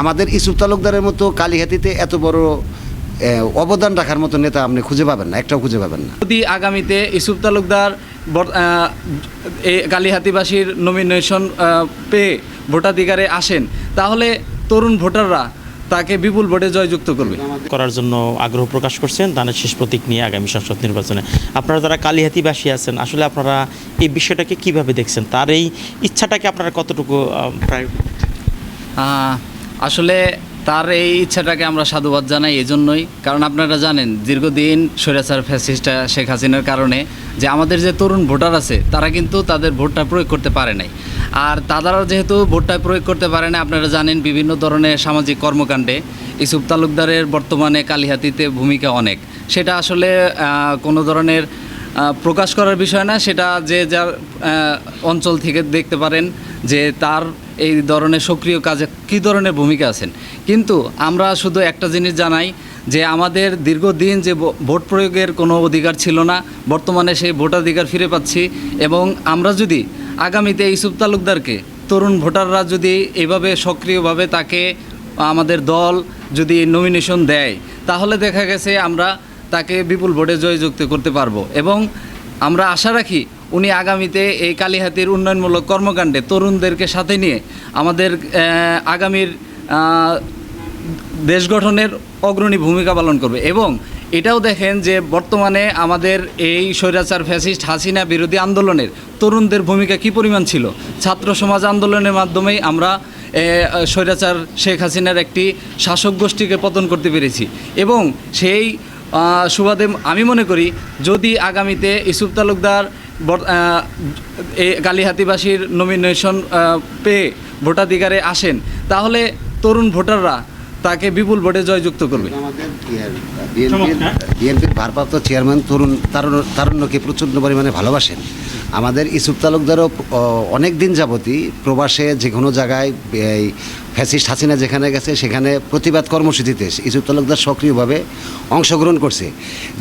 আমাদের ইসুফ তালুকদারের মতো কালীহাতিতে এত বড় অবদান রাখার মতো নেতা আপনি খুঁজে পাবেন না একটাও খুঁজে পাবেন না। যদি আগামীতে ইসুফ তালুকদার কালীহাতিবাসীর নমিনেশন পেয়ে ভোটাধিকারে আসেন তাহলে তরুণ ভোটাররা তাকে বিপুল ভোটে জয়যুক্ত করবে। করার জন্য আগ্রহ প্রকাশ করছেন দানের শেষ প্রতীক নিয়ে আগামী সংসদ নির্বাচনে। আপনারা যারা কালীহাতিবাসী আছেন আসলে আপনারা এই বিষয়টাকে কীভাবে দেখছেন? তার এই ইচ্ছাটাকে আপনারা কতটুকু প্রায় আসলে তার এই ইচ্ছাটাকে আমরা সাধুবাদ জানাই এজন্যই। কারণ আপনারা জানেন, দীর্ঘদিন স্বৈরাচার ফ্যাসিস্টা শেখ হাসিনার কারণে যে আমাদের যে তরুণ ভোটার আছে, তারা কিন্তু তাদের ভোটটা প্রয়োগ করতে পারে নাই। আর তারা যেহেতু ভোটটা প্রয়োগ করতে পারে না আপনারা জানেন বিভিন্ন ধরনের সামাজিক কর্মকাণ্ডে ইসুফ তালুকদারের বর্তমানে কালিহাতিতে ভূমিকা অনেক। সেটা আসলে কোনো ধরনের প্রকাশ করার বিষয় না, সেটা যে যার অঞ্চল থেকে দেখতে পারেন যে তার এই ধরনের সক্রিয় কাজে কী ধরনের ভূমিকা আছেন? কিন্তু আমরা শুধু একটা জিনিস জানাই যে আমাদের দীর্ঘদিন যে ভোট প্রয়োগের কোনো অধিকার ছিল না, বর্তমানে সেই ভোটাধিকার ফিরে পাচ্ছি এবং আমরা যদি আগামীতে ইসুফ তালুকদারকে, তরুণ ভোটাররা যদি এভাবে সক্রিয়ভাবে তাকে আমাদের দল যদি নমিনেশন দেয়, তাহলে দেখা গেছে আমরা তাকে বিপুল ভোটে জয়যুক্ত করতে পারব এবং আমরা আশা রাখি উনি আগামীতে এই কালীহাতির উন্নয়নমূলক কর্মকাণ্ডে তরুণদেরকে সাথে নিয়ে আমাদের আগামীর দেশ গঠনের অগ্রণী ভূমিকা পালন করবে। এবং এটাও দেখেন যে বর্তমানে আমাদের এই স্বৈরাচার ফ্যাসিস্ট হাসিনা বিরোধী আন্দোলনের তরুণদের ভূমিকা কী পরিমাণ ছিল? ছাত্র সমাজ আন্দোলনের মাধ্যমেই আমরা স্বৈরাচার শেখ হাসিনার একটি শাসক গোষ্ঠীকে পতন করতে পেরেছি। এবং সেই সুবাদে আমি মনে করি যদি আগামীতে ইসুফ তালুকদার এই কালীহাতিবাসীর নমিনেশন পেয়ে ভোটাধিকারে আসেন তাহলে তরুণ ভোটাররা তাকে বিপুল ভোটে জয়যুক্ত করবে। আমাদের বিএনপির ভারপ্রাপ্ত চেয়ারম্যান তরুণ তারুণ তারুণ্যকে প্রচণ্ড পরিমাণে ভালোবাসেন। আমাদের ইসুফ তালুকদারও অনেক দিন যাবতই প্রবাসে যে কোনো জায়গায়, এই ফ্যাসিস্ট হাসিনা যেখানে গেছে সেখানে প্রতিবাদ কর্মসূচিতে ইসুফ তালুকদার সক্রিয়ভাবে অংশগ্রহণ করছে।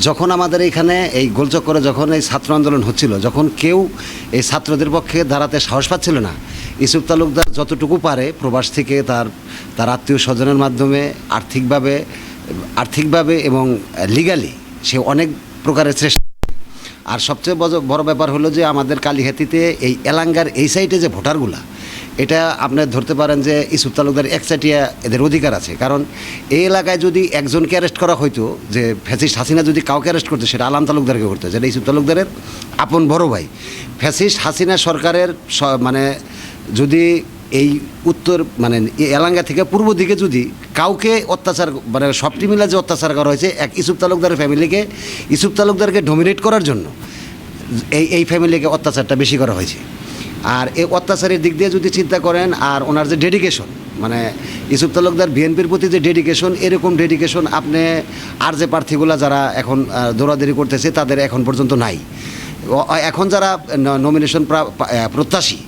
যখন আমাদের এখানে এই গোলচক্করে যখন এই ছাত্র আন্দোলন হচ্ছিল, যখন কেউ এই ছাত্রদের পক্ষে দাঁড়াতে সাহস পাচ্ছিল না, ইসুফ তালুকদার যতটুকু পারে প্রবাস থেকে তার তার আত্মীয় স্বজনের মাধ্যমে আর্থিকভাবে আর্থিকভাবে এবং লিগালি সে অনেক প্রকারের চেষ্টা আর সবচেয়ে বড়- ব্যাপার হলো যে আমাদের কালীহাতিতে এই এলাঙ্গার এই সাইডে যে ভোটারগুলা, এটা আপনি ধরতে পারেন যে ইসুফ তালুকদার একচাটিয়া এদের অধিকার আছে। কারণ এই এলাকায় যদি একজনকে অ্যারেস্ট করা হইতো, যে ফ্যাসিস্ট হাসিনা যদি কাউকে অ্যারেস্ট করতো, সেটা আলাম তালুকদারকে করতো, যেটা ইসুফ তালুকদারের আপন বড় ভাই। ফ্যাসিস্ট হাসিনা সরকারের মানে যদি এই উত্তর মানে এলাঙ্গা থেকে পূর্ব দিকে যদি কাউকে অত্যাচার মানে সবটি মিলে যে অত্যাচার করা হয়েছে, এক ইসুফ তালুকদারের ফ্যামিলিকে, ইসুফ তালুকদারকে ডোমিনেট করার জন্য এই এই ফ্যামিলিকে অত্যাচারটা বেশি করা হয়েছে। আর এই অত্যাচারের দিক দিয়ে যদি চিন্তা করেন, আর ওনার যে ডেডিকেশন মানে ইসুফ তালুকদার বিএনপির প্রতি যে ডেডিকেশন এরকম ডেডিকেশন আপনি আর যে প্রার্থীগুলা যারা এখন দৌড়াদৌড়ি করতেছে, তাদের এখন পর্যন্ত নাই। এখন যারা নমিনেশন প্রত্যাশী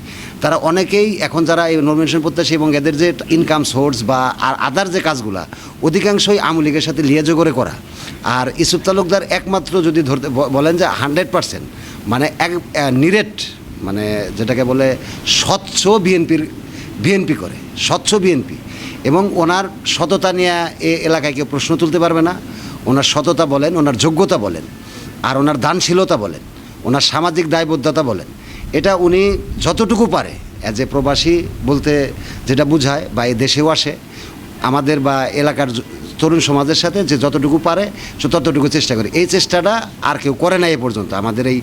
তারা অনেকেই এখন যারা এই নমিনেশন প্রত্যাশী এবং এদের যে ইনকাম সোর্স বা আর আদার যে কাজগুলা, অধিকাংশই আওয়ামী লীগের সাথে লিয়াজো করে করা। আর ইসুফ তালুকদার একমাত্র যদি ধরতে বলেন যে হান্ড্রেড পার্সেন্ট মানে এক নিরেট মানে যেটাকে বলে স্বচ্ছ বিএনপির, বিএনপি করে, স্বচ্ছ বিএনপি। এবং ওনার সততা নিয়ে এ এলাকায় কেউ প্রশ্ন তুলতে পারবে না। ওনার সততা বলেন, ওনার যোগ্যতা বলেন, আর ওনার দানশীলতা বলেন, ওনার সামাজিক দায়বদ্ধতা বলেন। এটা উনি যতটুকু পারে অ্যাজ এ প্রবাসী বলতে যেটা বোঝায় বা এ দেশেও আসে, আমাদের বা এলাকার তরুণ সমাজের সাথে যে যতটুকু পারে, সে ততটুকু চেষ্টা করে। এই চেষ্টাটা আর কেউ করে না এ পর্যন্ত। আমাদের এই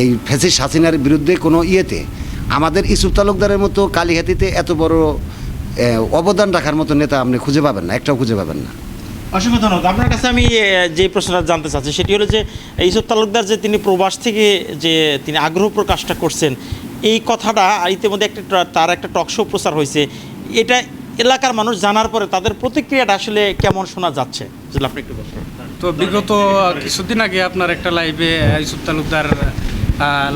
এই ফেসিস হাসিনার বিরুদ্ধে কোনো ইয়েতে আমাদের ইসুফ তালুকদারের মতো কালীহাতিতে এত বড় অবদান রাখার মতো নেতা আপনি খুঁজে পাবেন না, একটাও খুঁজে পাবেন না। অসংখ্য ধন্যবাদ। আপনার কাছে আমি যে প্রশ্নটা জানতে চাচ্ছি, সেটি হলো যে ইসব তালুকদার যে তিনি প্রবাস থেকে যে তিনি আগ্রহ প্রকাশটা করছেন, এই কথাটা ইতিমধ্যে একটা তার একটা টক শো প্রচার হয়েছে। এটা এলাকার মানুষ জানার পরে তাদের প্রতিক্রিয়াটা আসলে কেমন শোনা যাচ্ছে? আপনি একটু। তো বিগত কিছুদিন আগে আপনার একটা লাইভে ইউসুফ তালুকদার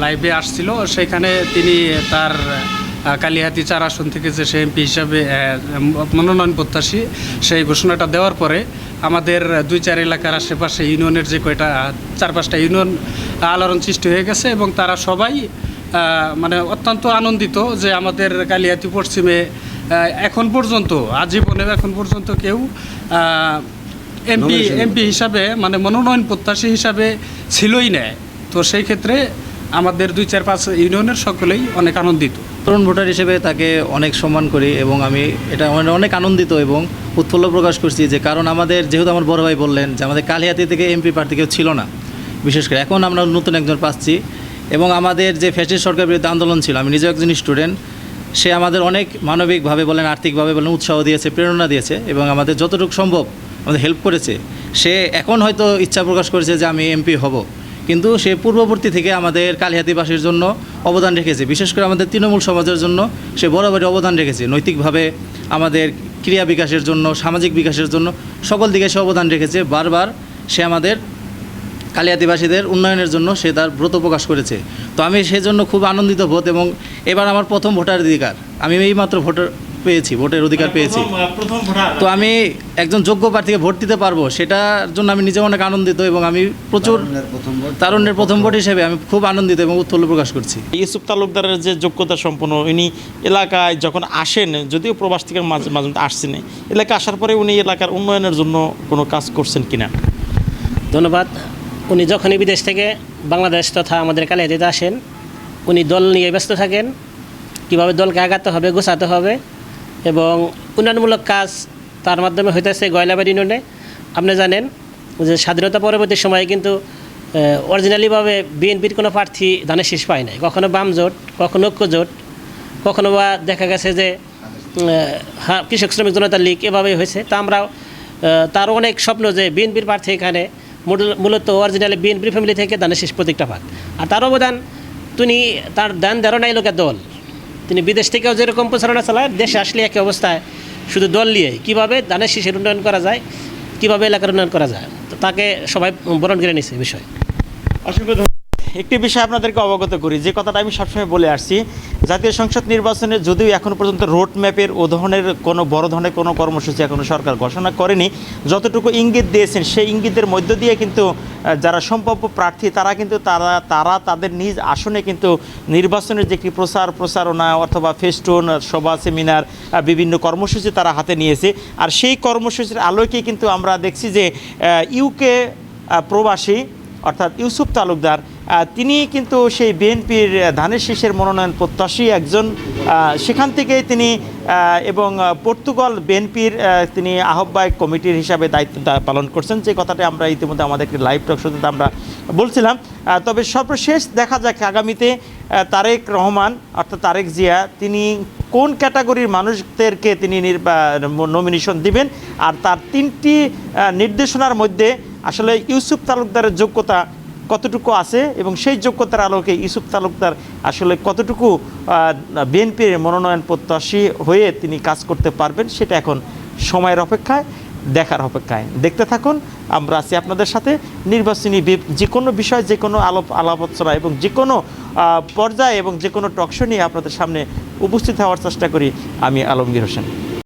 লাইভে আসছিল, সেখানে তিনি তার কালিহাতি চার আসন থেকে যে সে এমপি হিসাবে মনোনয়ন প্রত্যাশী সেই ঘোষণাটা দেওয়ার পরে আমাদের দুই চার এলাকার আশেপাশে ইউনিয়নের যে কয়টা চার পাঁচটা ইউনিয়ন আলোড়ন সৃষ্টি হয়ে গেছে এবং তারা সবাই মানে অত্যন্ত আনন্দিত যে আমাদের কালিহাতি পশ্চিমে এখন পর্যন্ত আজীবনেও এখন পর্যন্ত কেউ এমপি এমপি হিসাবে মানে মনোনয়ন প্রত্যাশী হিসাবে ছিলই না। তো সেই ক্ষেত্রে আমাদের দুই চার পাঁচ ইউনিয়নের সকলেই অনেক আনন্দিত। তরুণ ভোটার হিসেবে তাকে অনেক সম্মান করি এবং আমি এটা মানে অনেক আনন্দিত এবং উৎফুল্ল প্রকাশ করছি যে কারণ আমাদের যেহেতু আমার বড় ভাই বললেন যে আমাদের কালিহাতি থেকে এমপি প্রার্থী কেউ ছিল না। বিশেষ করে এখন আমরা নতুন একজন পাচ্ছি এবং আমাদের যে ফ্যাসিস্ট সরকার বিরুদ্ধে আন্দোলন ছিল, আমি নিজেও একজন স্টুডেন্ট, সে আমাদের অনেক মানবিকভাবে বলেন, আর্থিকভাবে বলেন, উৎসাহ দিয়েছে, প্রেরণা দিয়েছে এবং আমাদের যতটুকু সম্ভব আমাদের হেল্প করেছে। সে এখন হয়তো ইচ্ছা প্রকাশ করেছে যে আমি এমপি হব। কিন্তু সে পূর্ববর্তী থেকে আমাদের কালিহাতিবাসীর জন্য অবদান রেখেছে। বিশেষ করে আমাদের তৃণমূল সমাজের জন্য সে বরাবরই অবদান রেখেছে। নৈতিকভাবে আমাদের ক্রিয়া বিকাশের জন্য, সামাজিক বিকাশের জন্য সকল দিকে সে অবদান রেখেছে। বারবার সে আমাদের কালিয়াতিবাসীদের উন্নয়নের জন্য সে তার ব্রত প্রকাশ করেছে। তো আমি সেজন্য খুব আনন্দিত বোধ এবং এবার আমার প্রথম ভোটার অধিকার আমি এইমাত্র ভোটার পেয়েছি ভোটের অধিকার পেয়েছি। তো আমি একজন যোগ্য প্রার্থীকে ভোট দিতে পারব সেটার জন্য আমি নিজে অনেক আনন্দিত এবং আমি প্রচুর তারুণ্যের প্রথম ভোট। হিসেবে আমি খুব আনন্দিত এবং উৎফুল্ল প্রকাশ করছি। ইউসুফ তালুকদারের যে যোগ্যতা সম্পন্ন উনি এলাকায় যখন আসেন যদিও প্রবাস থেকে মাঝে মাঝে মধ্যে আসছেন এলাকায় আসার পরে উনি এলাকার উন্নয়নের জন্য কোনো কাজ করছেন কিনা? ধন্যবাদ। উনি যখনই বিদেশ থেকে বাংলাদেশ তথা আমাদের কালিয়াতিতে আসেন উনি দল নিয়ে ব্যস্ত থাকেন। কীভাবে দলকে আগাতে হবে গোছাতে হবে এবং উন্নয়নমূলক কাজ তার মাধ্যমে হইতেছে গয়লাবাড়ি ইউনিয়নে। আপনি জানেন যে স্বাধীনতা পরবর্তী সময়ে কিন্তু অরিজিনালিভাবে বিএনপির কোনো প্রার্থী ধানের শীষ পায় নাই। কখনো বাম জোট, কখনো ঐক্য জোট, কখনো বা দেখা গেছে যে হ্যাঁ কৃষক শ্রমিক জনতা লীগ এভাবেই হয়েছে। তা আমরা তারও অনেক স্বপ্ন যে বিএনপির প্রার্থী এখানে মূল- মূলত অরিজিনালি বিএনপি ফ্যামিলি থেকে দানের শেষ প্রতীকটা পাক। আর তার অবদান, তিনি তার দান ধারণাই লোকের দল। তিনি বিদেশ থেকেও যেরকম প্রচারণা চালায়, দেশে আসলে একই অবস্থায় শুধু দল নিয়ে কীভাবে দানের শীষের উন্নয়ন করা যায়, কীভাবে এলাকার উন্নয়ন করা যায়, তো তাকে সবাই বরণ করে নিছে বিষয়। অসংখ্য একটি বিষয় আপনাদেরকে অবগত করি, যে কথাটা আমি সবসময় বলে আসছি, জাতীয় সংসদ নির্বাচনে যদিও এখন পর্যন্ত রোড ম্যাপের ও ধরনের কোনো বড় ধরনের কোনো কর্মসূচি এখনও সরকার ঘোষণা করেনি, যতটুকু ইঙ্গিত দিয়েছেন সেই ইঙ্গিতের মধ্য দিয়ে কিন্তু যারা সম্ভাব্য প্রার্থী তারা কিন্তু তারা তারা তাদের নিজ আসনে কিন্তু নির্বাচনের যে একটি প্রচার প্রচারণা অথবা ফেস্টুন, সভা, সেমিনার বিভিন্ন কর্মসূচি তারা হাতে নিয়েছে। আর সেই কর্মসূচির আলোকে কিন্তু আমরা দেখছি যে ইউকে প্রবাসী অর্থাৎ ইউসুফ তালুকদার তিনি কিন্তু সেই বিএনপির ধানের শীষের মনোনয়ন প্রত্যাশী একজন। সেখান থেকেই তিনি এবং পর্তুগাল বিএনপির তিনি আহ্বায়ক কমিটির হিসাবে দায়িত্ব পালন করছেন। যে কথাটি আমরা ইতিমধ্যে আমাদের একটি লাইভ টক শোতে আমরা বলছিলাম। তবে সর্বশেষ দেখা যাক আগামীতে তারেক রহমান অর্থাৎ তারেক জিয়া, তিনি কোন ক্যাটাগরির মানুষদেরকে তিনি নমিনেশন দিবেন? আর তার তিনটি নির্দেশনার মধ্যে আসলে ইউসুফ তালুকদারের যোগ্যতা কতটুকু আছে এবং সেই যোগ্যতার আলোকে ইউসুফ তালুকদার আসলে কতটুকু বিএনপির মনোনয়ন প্রত্যাশী হয়ে তিনি কাজ করতে পারবেন সেটা এখন সময়ের অপেক্ষায়, দেখার অপেক্ষায়। দেখতে থাকুন, আমরা আছি আপনাদের সাথে। নির্বাচনী যে কোনো বিষয় যে কোনো আলাপ আলাপচনা এবং যে কোনো পর্যায়ে এবং যে কোনো টকশো নিয়ে আপনাদের সামনে উপস্থিত হওয়ার চেষ্টা করি। আমি আলমগীর হোসেন।